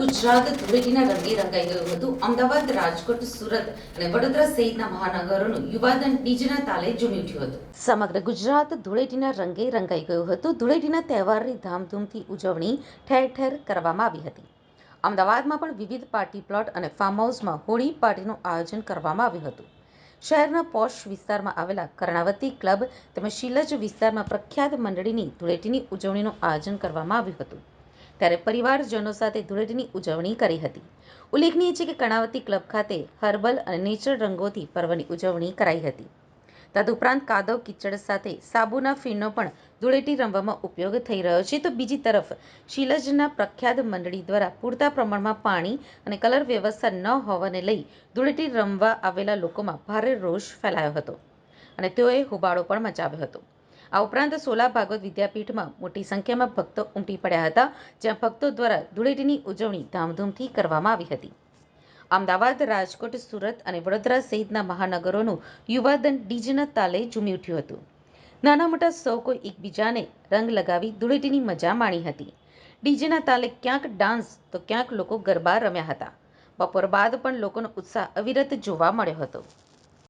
ગુજરાત ધૂળેટીના રંગે રંગાઈ ગયું હતું. અમદાવાદ, રાજકોટ, સુરત અને વડોદરા સહિતના મહાનગરોનું યુવાધન ડીજના તાલે ઝૂમી ઉઠ્યું હતું. સમગ્ર ગુજરાત ધૂળેટીના રંગે રંગાઈ ગયું હતું. ધૂળેટીના તહેવારની ધામધૂમથી ઉજવણી ઠેર ઠેર કરવામાં આવી હતી. અમદાવાદમાં પણ વિવિધ પાર્ટી પ્લોટ અને ફાર્મ હાઉસમાં હોળી પાર્ટીનું આયોજન કરવામાં આવ્યું હતું. શહેરના પોશ વિસ્તારમાં આવેલા કર્ણાવતી ક્લબ તેમજ શીલજ વિસ્તારમાં પ્રખ્યાત મંડળીની ધૂળેટીની ઉજવણીનું આયોજન કરવામાં આવ્યું હતું. ત્યારે પરિવારજનો સાથે ધૂળેટીની ઉજવણી કરી હતી. ઉલ્લેખનીય છે કે કર્ણાવતી ક્લબ ખાતે હર્બલ અને નેચરલ રંગોથી પર્વની ઉજવણી કરાઈ હતી. તદુપરાંત કાદવ કિચડ સાથે સાબુના ફીણનો પણ ધૂળેટી રમવામાં ઉપયોગ થઈ રહ્યો છે. તો બીજી તરફ, શીલજના પ્રખ્યાત મંડળી દ્વારા પૂરતા પ્રમાણમાં પાણી અને કલર વ્યવસ્થા ન હોવાને લઈ ધૂળેટી રમવા આવેલા લોકોમાં ભારે રોષ ફેલાયો હતો અને તેઓએ હોબાળો પણ મચાવ્યો હતો. આ ઉપરાંત સોલા ભાગવત વિદ્યાપીઠમાં મોટી સંખ્યામાં ભક્તો ઉમટી પડ્યા હતા, જ્યાં ભક્તો દ્વારા ધૂળેટીની ઉજવણી ધામધૂમથી કરવામાં આવી હતી. અમદાવાદ, રાજકોટ, સુરત અને વડોદરા સહિતના મહાનગરોનું યુવાધન ડીજના તાલે ઝૂમી ઉઠ્યું હતું. નાના મોટા સૌ કોઈ એકબીજાને રંગ લગાવી ધૂળેટીની મજા માણી હતી. ડીજેના તાલે ક્યાંક ડાન્સ તો ક્યાંક લોકો ગરબા રમ્યા હતા. બપોર બાદ પણ લોકોનો ઉત્સાહ અવિરત જોવા મળ્યો હતો.